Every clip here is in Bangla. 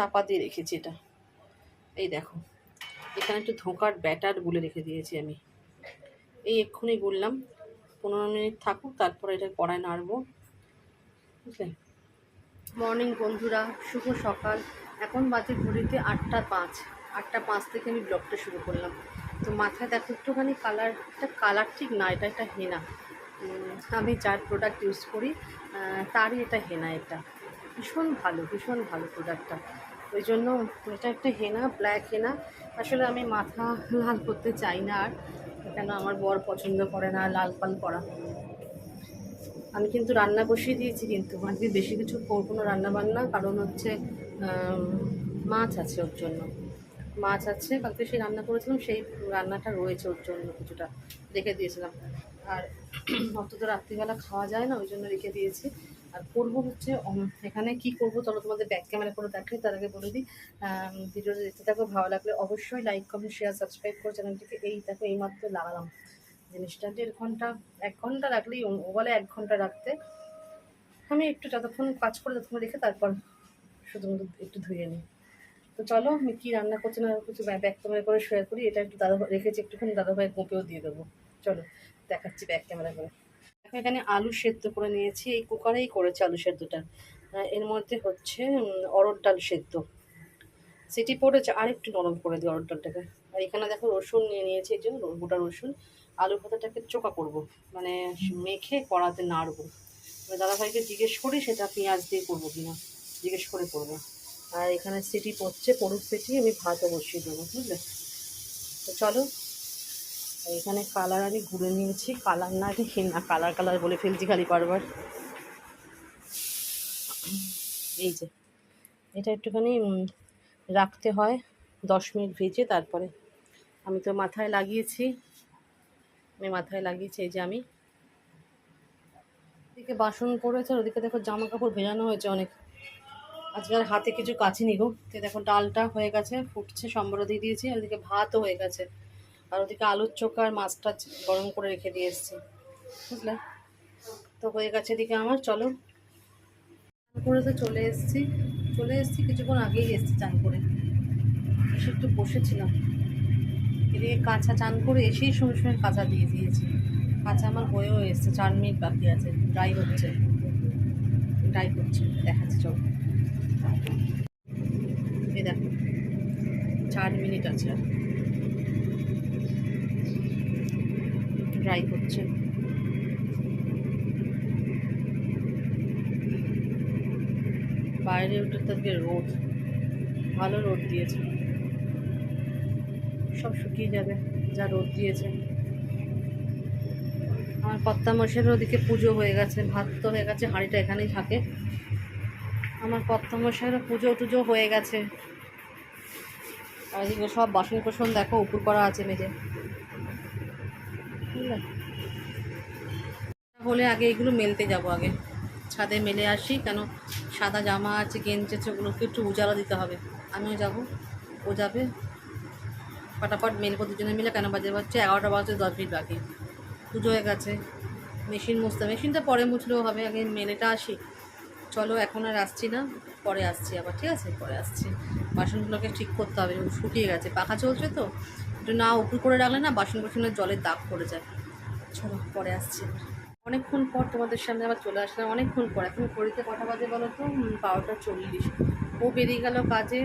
চাপা দিয়ে রেখেছি এটা। এই দেখো, এখানে একটু ধোঁকার ব্যাটার গুলে রেখে দিয়েছি আমি। এই এক্ষুনি গুললাম, পনেরো মিনিট থাকুক, তারপরে এটা কড়ায় নাড়বো। বুঝলে? মর্নিং বন্ধুরা, শুভ সকাল। এখন বাজে ঘড়িতে আটটা পাঁচ। আটটা পাঁচ থেকে আমি ব্লগটা শুরু করলাম। তো মাথায় দেখো, একটুখানি কালার এটা কালার ঠিক না, এটা একটা হেনা। আমি যার প্রোডাক্ট ইউজ করি তারই এটা হেনা এটা। ভীষণ ভালো ভীষণ ভালো প্রোডাক্টটা ওই জন্য এটা একটা হেনা ব্ল্যাক হেনা। আসলে আমি মাথা লাল করতে চাই না আর, কেন আমার বর পছন্দ করে না, লাল পাল করা। আমি কিন্তু রান্না বসিয়ে দিয়েছি কিন্তু আজকে বেশি কিছু করব না রান্না বান্না কারণ হচ্ছে মাছ আছে ওর জন্য। মাছ আছে, কালকে সেই রান্না করেছিলাম, সেই রান্নাটা রয়েছে ওর জন্য কিছুটা, রেখে দিয়েছিলাম। আর অত তো রাত্রিবেলা খাওয়া যায় না, ওই জন্য রেখে দিয়েছি। আর করব হচ্ছে এখানে কি করব চলো তোমাদের ব্যাক ক্যামেরা করে দেখাই, তার আগে বলে দিই। ভিডিওটা দেখতে থাকো, ভালো লাগলে অবশ্যই লাইক কমেন্ট শেয়ার সাবস্ক্রাইব করে চ্যানেলটিকে এই দেখো, এইমাত্র লাগালাম জিনিসটা। দেড় ঘণ্টা, এক ঘণ্টা রাখলেই বলে এক ঘণ্টা রাখতে। আমি একটু যতক্ষণ কাজ করে ততক্ষণ রেখে তারপর শুধুমাত্র একটু ধুয়ে নিই। তো চলো, আমি কী রান্না করছি না কিছু ব্যাক ক্যামেরা করে শেয়ার করি, এটা একটু দাদা, রেখেছি একটুখানি, দাদাভাইয়ের গোপেও দিয়ে দেবো। চলো, দেখাচ্ছি ব্যাক ক্যামেরা করে। দেখো এখানে আলু সেদ্ধ করে নিয়েছি, এই কুকারেই করেছি আলু সেদ্ধটা। এর মধ্যে হচ্ছে অরড় ডাল সেদ্ধ। সিটি পড়েছে আর একটু নরম করে দিই অরড় ডালটাকে। আর এখানে দেখো রসুন নিয়ে নিয়েছি, এই যে র- গোটা রসুন। আলু ভাতাটাকে চোকা করব মানে মেখে কড়াতে নাড়বো। দাদাভাইকে জিজ্ঞেস করি, সেটা পেঁয়াজ দিয়ে করব কিনা। জিজ্ঞেস করে করব। আর এখানে সিটি পড়ছে পড়ুক সিটি আমি ভাতও বসিয়ে দেবো, বুঝলে? তো চলো এখানে কালার আমি ঘুরে নিয়েছি। কালার না দেখি না কালার কালার বলে ফেলছি খালি বারবার। এই যে, এটা একটুখানি রাখতে হয়, দশ মিনিট ভেজে তারপরে। আমি তো মাথায় লাগিয়েছি, আমি মাথায় লাগিয়েছি, এই যে আমি। এদিকে বাসন পড়েছে ওদিকে দেখো জামা কাপড় ভেজানো হয়েছে অনেক। আজকে আর হাতে কিছু কাছে গো। তো দেখো ডালটা হয়ে গেছে, ফুটছে সম্বর দিয়ে দিয়েছি ওদিকে ভাতও হয়ে গেছে। আর ওদিকে আলুর চোখা আর মাছটা গরম করে রেখে দিয়ে এসেছি, বুঝলে? তো হয়ে গেছে এদিকে আমার, চলো। করে তো চলে এসেছি চলে এসেছি, কিছুক্ষণ আগেই এসেছি চান করে। এসে একটু বসেছিলাম। এদিকে কাঁচা চান করে এসেই সঙ্গে সঙ্গে কাঁচা দিয়ে দিয়েছি। কাঁচা আমার হয়েও এসছে, চার মিনিট বাকি আছে ড্রাই হচ্ছে। ড্রাই করছে দেখাচ্ছি, চল। এই দেখো, চার মিনিট আছে আর। ড্রাই করছে। বাইরে উঠে থেকে রোদ। ভালো রোদ দিয়েছে। সব শুকিয়ে যাবে, যা রোদ দিয়েছে। আমার কর্তা মশাইয়ের ওদিকে পুজো হয়ে গেছে, ভাত তো হয়ে গেছে, হাঁড়িটা এখানেই থাকে। আমার কর্তা মশাইয়েরও পুজো টুজো হয়ে গেছে। আর এদিকে সব বাসন কোসন দেখো, উপর করা আছে মেঝে। হলে আগে এগুলো মেলতে যাব আগে। ছাদে মেলে আসি, কেন সাদা জামা আছে, গেঞ্জি আছে, ওগুলোকে একটু উজালা দিতে হবে। আমিও যাব, ও যাবে। ফটাফট মেলবো দুজনে মিলে, কেন বাজে বাজছে এগারোটা বাজছে, দশ মিনিট বাকি। পুজো হয়ে গেছে, মেশিন মুছতে, মেশিনটা পরে মুছলেও হবে, আগে মেলেটা আসি। চলো, এখন আর আসছি না, পরে আসছি আবার, ঠিক আছে? পরে আসছি। বাসনগুলোকে ঠিক করতে হবে, শুকিয়ে গেছে, পাখা চলছে তো? একটু না উপর করে রাখলে না বাসন বাসনের জলের দাগ পড়ে যায়। চলো, পরে আসছি। অনেকক্ষণ পর তোমাদের সামনে আবার চলে আসলাম, অনেকক্ষণ পর। এখন ঘড়িতে কটা বাজে বলো তো? বারোটা চল্লিশ। ও বেরিয়ে গেল কাজে,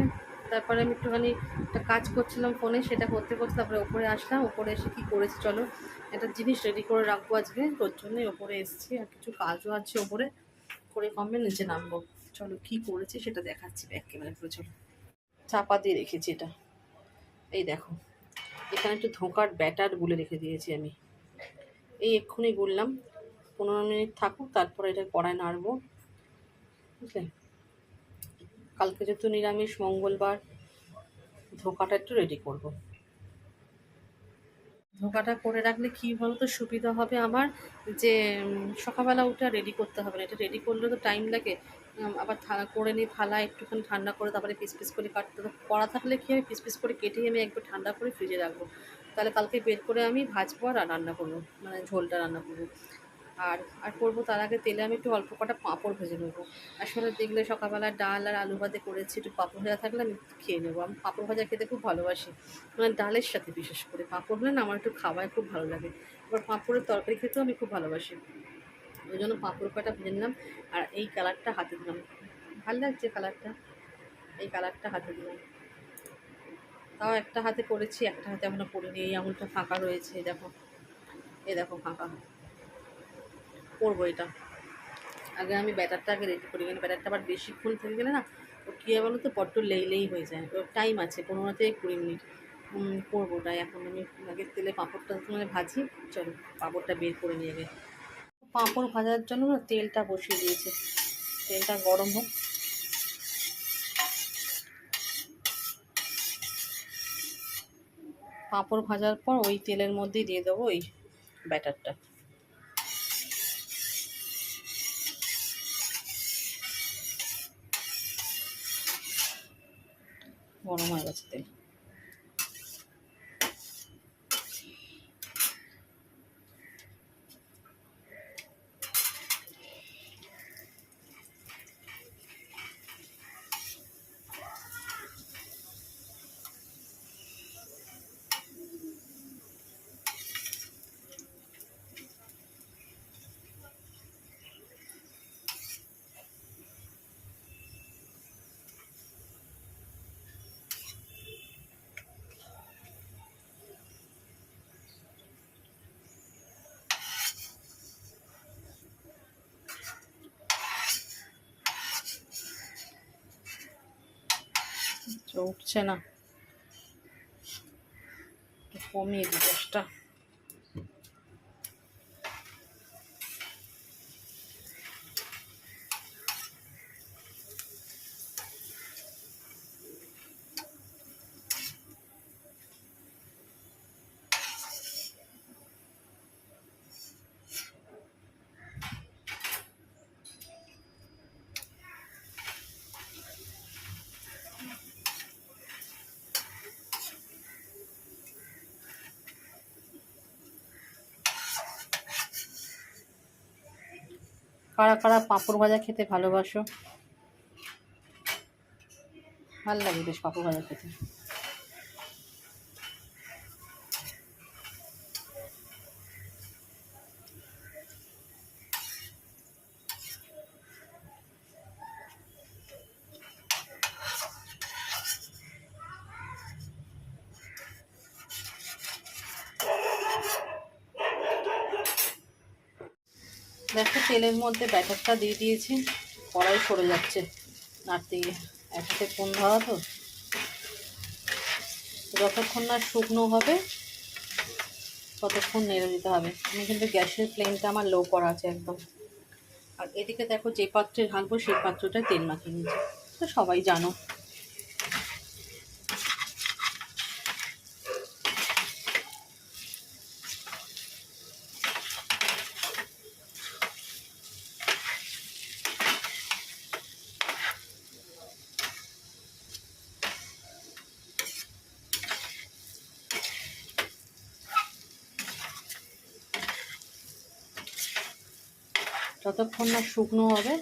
তারপরে আমি একটুখানি একটা কাজ করছিলাম ফোনে, সেটা করতে করতে তারপরে ওপরে আসলাম, ওপরে এসে কী করেছি চলো? একটা জিনিস রেডি করে রাখব আজকে, তোর জন্যই ওপরে এসেছি, আর কিছু কাজও আছে ওপরে। করে কমে নিচে নামবো। চলো, কী করেছি সেটা দেখাচ্ছি ক্যামেরা করে চলো। চাপা দিয়ে রেখেছি এটা। এই দেখো। এখানে একটু ধোঁকার ব্যাটার গুলে রেখে দিয়েছি আমি। এই এক্ষুনি গুললাম পনেরো মিনিট থাকুক, তারপরে এটা কড়ায় নাড়বো। বুঝলে? কালকে যেহেতু নিরামিষ, মঙ্গলবার, ধোকাটা একটু রেডি করব। ধোকাটা করে রাখলে কী বলতো, সুবিধা হবে আমার যে সকালবেলা উঠে রেডি করতে হবে না। এটা রেডি করলে তো টাইম লাগে। আবার থালা করে নিই, থালা একটুখানি ঠান্ডা করে তারপরে পিস পিস করে কাটতে কড়া থাকলে কি হবে পিস পিস করে কেটেই আমি একবার ঠান্ডা করে ফ্রিজে রাখব। তাহলে কালকে বের করে আমি ভাজবো আর রান্না করব মানে ঝোলটা রান্না করব। আর আর করব তার আগে তেলে আমি একটু অল্প কটা পাঁপড় ভেজে নেব। আসলে দেখলে সকালবেলা ডাল আর আলু ভাতে করেছি, একটু পাঁপড় ভাজা থাকলে আমি খেয়ে নেব। আমি পাঁপড় ভাজা খেতে খুব ভালোবাসি মানে ডালের সাথে বিশেষ করে। পাঁপড় হলে না আমার একটু খাওয়ায় খুব ভালো লাগে। এবার পাঁপড়ের তরকারি খেতেও আমি খুব ভালোবাসি। ওই জন্য পাঁপড় কটা ভেজে নিলাম আর এই কালারটা হাতে দিলাম। ভালো লাগছে কালারটা? এই কালারটা হাতে দিলাম। তাও একটা হাতে করেছি, একটা হাতে এখনও করিনি। এই আঙুলটা ফাঁকা রয়েছে দেখো। এ দেখো, ফাঁকা। করব এটা। আগে আমি ব্যাটারটা আগে রেডি করি কারণ ব্যাটারটা আবার বেশিক্ষণ থেকে গেলে না, ও কী বলো তো বড্ড লেই লেই হয়ে যায়। ওর টাইম আছে, পনেরো থেকে কুড়ি মিনিট। করব ওটাই। এখন আমি আগে তেলে পাঁপড়টা মানে ভাজি, চলো পাঁপড়টা বের করে নিয়ে গে পাঁপড় ভাজার জন্য না তেলটা বসিয়ে দিয়েছে। তেলটা গরম হোক। পাঁপড় ভাজার পর ওই তেলের মধ্যেই দিয়ে দেবো ওই ব্যাটারটা। গরম হয়ে গেছে তেল। উঠছে না। কমিয়ে দিই কারা কারা পাঁপড় ভাজা খেতে ভালোবাসো? ভালো লাগে বেশ পাঁপড় ভাজা খেতে দেখো তেলের মধ্যে ব্যাটারটা দিয়ে দিয়েছি। কড়াই সরে যাচ্ছে। নাড়তে গিয়ে। একসাথে কোন ধরা তো। যতক্ষণ না শুকনো হবে, ততক্ষণ নেড়ে দিতে হবে। আমি কিন্তু গ্যাসের ফ্লেমটা আমার লো করা আছে একদম। আর এদিকে দেখো যে পাত্রে ঢালবো, সেই পাত্রটায় তেল মাখিয়ে নিয়েছি। তো সবাই জানো। যতক্ষণ না শুকনো হবে,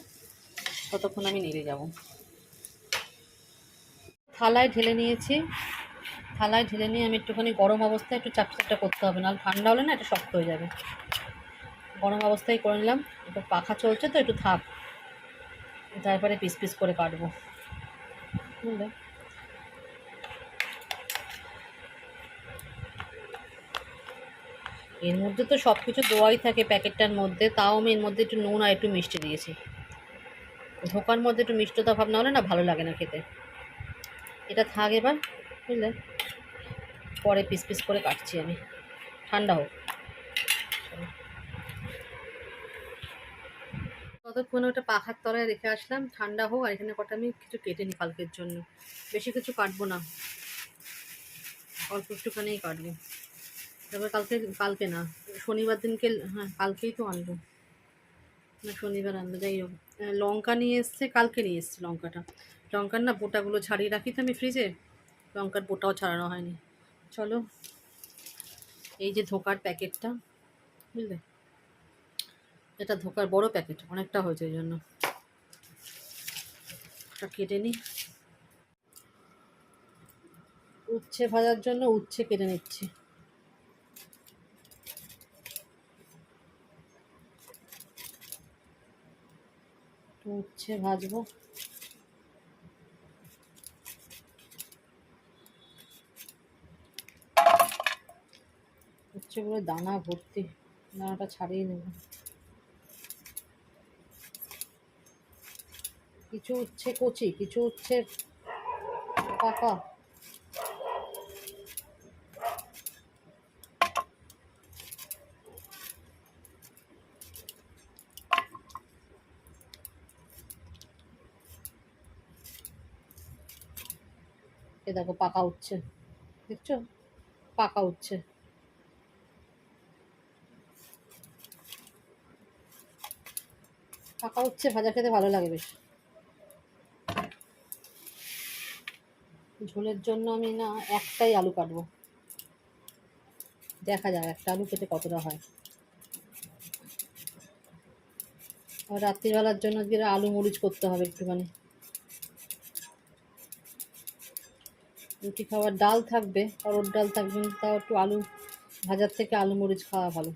ততক্ষণ আমি নেড়ে যাব। থালায় ঢেলে নিয়েছি। থালায় ঢেলে নিয়ে আমি একটুখানি গরম অবস্থায় একটু চাপচাপটা করতে হবে না ঠান্ডা হলে না এটা শক্ত হয়ে যাবে। গরম অবস্থায় করে নিলাম, একটু পাখা চলছে তো, একটু থাক। তারপরে পিস পিস করে কাটবো। বুঝলে? এর মধ্যে তো সব কিছু দেওয়াই থাকে প্যাকেটটার মধ্যে, তাও আমি এর মধ্যে একটু নুন আর একটু মিষ্টি দিয়েছি। ধোকার মধ্যে একটু মিষ্টতা ভাব না হলে না ভালো লাগে না খেতে। এটা থাক এবার, বুঝলে? পরে পিস পিস করে কাটছি আমি। ঠান্ডা হোক। ততক্ষণ ওটা পাখার তলায় রেখে আসলাম, ঠান্ডা হোক, আর এখানে কটা আমি কিছু কেটে নিই কালকের জন্য। বেশি কিছু কাটবো না। অল্প একটুখানেই কাটবো। তারপর কালকে কালকে না, শনিবার দিনকে হ্যাঁ কালকেই তো আনব। না, শনিবার আনব, যাই হোক। লঙ্কা নিয়ে এসছে, কালকে নিয়ে এসছে লঙ্কাটা। লঙ্কার না বোটাগুলো ছাড়িয়ে রাখি তো আমি ফ্রিজে, লঙ্কার বোটাও ছাড়ানো হয়নি। চলো, এই যে ধোকার প্যাকেটটা, বুঝলে? এটা ধোকার বড় প্যাকেট, অনেকটা হয়েছে এই জন্য। কেটে নিই উচ্ছে ভাজার জন্য উচ্ছে কেটে নিচ্ছি। উচ্ছে ভাজবো। উচ্ছে পুরো দানা ভর্তি, দানাটা ছাড়িয়ে নেব। কিছু উচ্ছে কচি, কিছু উচ্ছে পাকা। দেখো, পাকা উঠছে দেখছ? পাকা উঠছে পাকা উঠছে ভাজা খেতে ভালো লাগে বেশ। ঝোলের জন্য আমি না একটাই আলু কাটবো। দেখা যাক একটা আলু খেতে কতটা হয়। আর রাত্রিবেলার জন্য আলু মরিচ করতে হবে একটুখানি। রুটি খাওয়ার ডাল থাকবে অরড় ডাল থাকবে তাও একটু আলু ভাজার থেকে আলু মরিচ খাওয়া ভালো।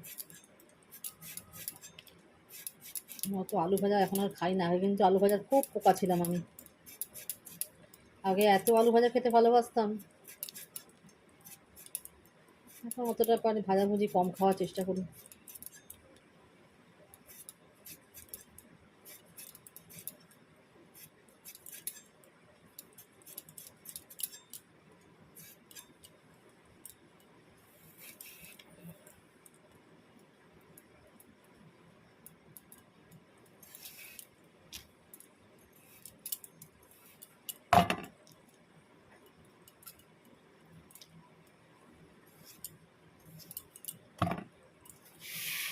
অত আলু ভাজা এখন আর খাই না, আগে কিন্তু আলু ভাজার খুব পোকা ছিলাম আমি। আগে এত আলু ভাজা খেতে ভালোবাসতাম। এখন অতটা পারি ভাজাভুজি কম খাওয়ার চেষ্টা করি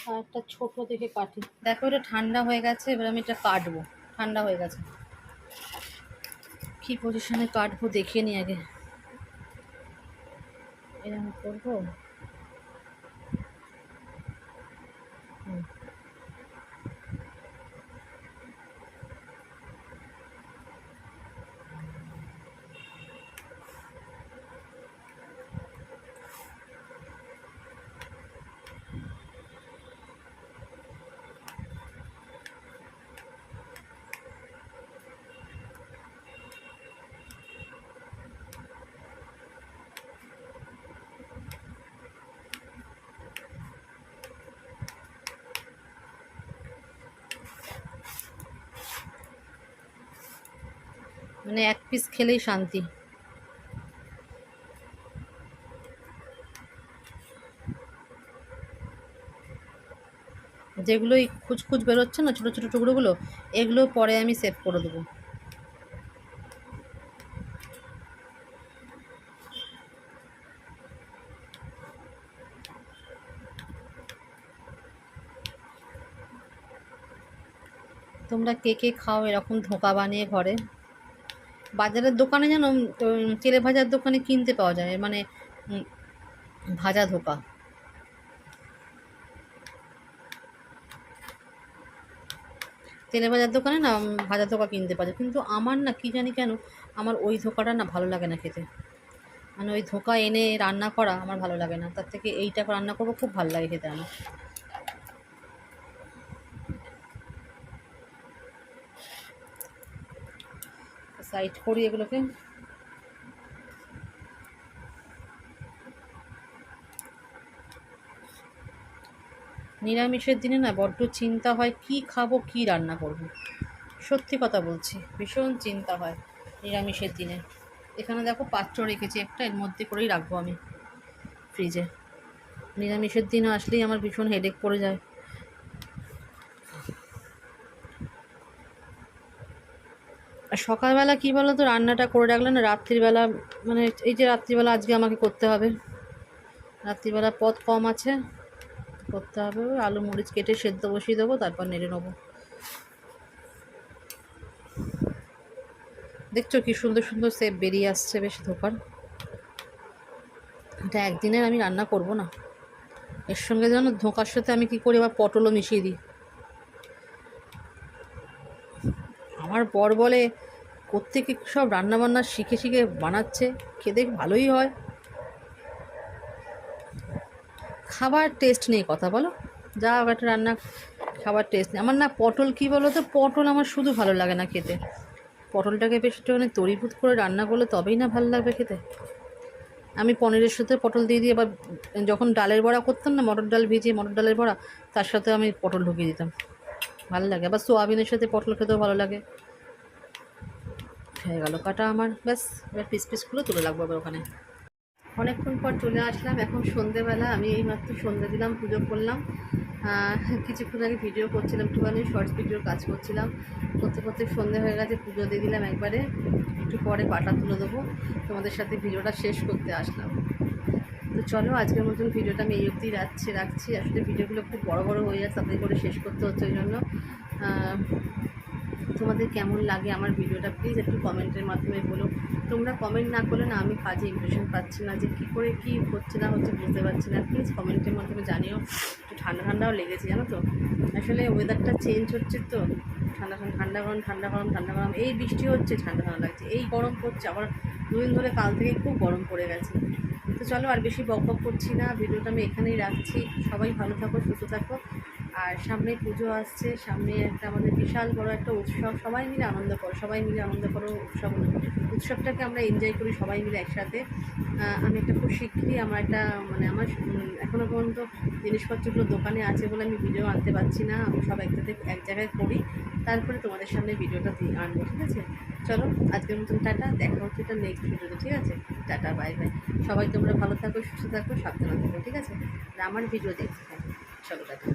আর একটা ছোট দেখে কাটি। দেখো, এটা ঠান্ডা হয়ে গেছে, এবার আমি এটা কাটবো। ঠান্ডা হয়ে গেছে। কী পজিশনে কাটবো, দেখে নি আগে। এরকম করব? মানে এক পিস খেলেই শান্তি। যেগুলোই খুচখুচ বেরোচ্ছে না, ছোটো ছোটো টুকরোগুলো, এগুলো পরে আমি সেভ করে দেবো। তোমরা কে কে খাও এরকম ধোঁকা বানিয়ে ঘরে? বাজারের দোকানে যেন তেলে ভাজার দোকানে কিনতে পাওয়া যায় মানে ভাজা ধোকা। তেলে ভাজার দোকানে না ভাজা ধোকা কিনতে পাওয়া যায়, কিন্তু আমার না, কি জানি কেন, আমার ওই ধোকাটা না ভালো লাগে না খেতে। মানে ওই ধোকা এনে রান্না করা আমার ভালো লাগে না, তার থেকে এইটা রান্না করব, খুব ভালো লাগে খেতে আমার। সাইড করি এগুলোকে। নিরামিষের দিনে না বড্ড চিন্তা হয়, কি খাব, কি রান্না করব। সত্যি কথা বলছি, ভীষণ চিন্তা হয় নিরামিষের দিনে। এখানে দেখো পাত্র রেখেছি একটা, এর মধ্যে করেই রাখব আমি ফ্রিজে নিরামিষের দিন আসলেই আমার ভীষণ হেডেক পড়ে যায়। সকালবেলা কী বলো তো রান্নাটা করে রাখলে না রাত্রিবেলা মানে এই যে রাত্রিবেলা আজকে আমাকে করতে হবে। রাত্রিবেলা পথ কম আছে, করতে হবে। আলু মরিচ কেটে সেদ্ধ বসিয়ে দেবো, তারপর নেড়ে নেব। দেখছ কি সুন্দর সুন্দর সেপ বেরিয়ে আসছে, বেশ ধোকার। এটা একদিনের আমি রান্না করব না। এর সঙ্গে যেন ধোঁকার সাথে আমি কি করি, আবার পটলও মিশিয়ে দিই। আমার বর বলে কোত্থেকে সব রান্নাবান্না শিখে শিখে বানাচ্ছে, খেতে ভালোই হয়। খাবার টেস্ট নেই কথা বলো। যা একটা রান্না, খাবার টেস্ট নেই আমার না পটল কী বলো তো পটল আমার শুধু ভালো লাগে না খেতে। পটলটাকে বেশ একটুখানি তরিপুত করে রান্না করলে তবেই না ভালো লাগবে খেতে। আমি পনিরের সাথে পটল দিয়ে দিয়ে এবার যখন ডালের বড়া করতাম না, মটর ডাল ভিজিয়ে মটর ডালের বড়া, তার সাথে আমি পটল ঢুকিয়ে দিতাম। ভালো লাগে। আবার সোয়াবিনের সাথে পটল খেতেও ভালো লাগে। হয়ে গেল। কাটা আমার, ব্যাস, এবার পিস পিসগুলো তুলে রাখব আবার ওখানে। অনেকক্ষণ পর চলে আসলাম, এখন সন্ধেবেলা, আমি এইমাত্র সন্ধে দিলাম, পুজো করলাম। কিছুক্ষণ আগে ভিডিও করছিলাম, একটুখানি শর্টস ভিডিওর কাজ করছিলাম। করতে করতে সন্ধে হয়ে গেছে, পুজো দিয়ে দিলাম একবারে। একটু পরে পাটা তুলে দেবো, তোমাদের সাথে ভিডিওটা শেষ করতে আসলাম। তো চলো, আজকের মতন ভিডিওটা আমি এই অবধি রাখছি রাখছি। আসলে ভিডিওগুলো খুব বড় বড় হয়ে যাচ্ছে তাদের করে শেষ করতে হচ্ছে ওই জন্য। তোমাদের কেমন লাগে আমার ভিডিওটা প্লিজ একটু কমেন্টের মাধ্যমে বলো। তোমরা কমেন্ট না করলে না আমি কাজে ইমপ্রেশন পাচ্ছি না যে কী করে কী হচ্ছে না হচ্ছে বুঝতে পারছি না। প্লিজ কমেন্টের মাধ্যমে জানিও। একটু ঠান্ডা ঠান্ডাও লেগেছে, জানো তো? আসলে ওয়েদারটা চেঞ্জ হচ্ছে তো। ঠান্ডা ঠান্ডা ঠান্ডা গরম ঠান্ডা গরম ঠান্ডা গরম। এই বৃষ্টি হচ্ছে, ঠান্ডা ঠান্ডা লাগছে। এই গরম পড়ছে। আবার দুদিন ধরে কাল থেকে খুব গরম পড়ে গেছে। তো চলো আর বেশি বক বক করছি না, ভিডিওটা আমি এখানেই রাখছি। সবাই ভালো থাকো, সুস্থ থাকো। আর সামনে পুজো আসছে, সামনে একটা আমাদের বিশাল বড় একটা উৎসব, সবাই মিলে আনন্দ করো, সবাই মিলে আনন্দ করো উৎসব উৎসবটাকে আমরা এনজয় করি সবাই মিলে একসাথে। আমি একটা খুব শিগগিরই আমার একটা মানে আমার এখনও পর্যন্ত জিনিসপত্রগুলো দোকানে আছে বলে আমি ভিডিও আনতে পারছি না। আমি সব একসাথে এক জায়গায় করি। তারপরে তোমাদের সামনে ভিডিওটা দিয়ে আনব, ঠিক আছে? চলো, আজকের মতন টাটা, দেখা হচ্ছে এটা নেক্সট ভিডিওতে, ঠিক আছে? টাটা বাই বাই সবাই তোমরা ভালো থাকো, সুস্থ থাকো, সাবধানে থাকো, ঠিক আছে? আমার ভিডিও দেখতে চলো, টাটা।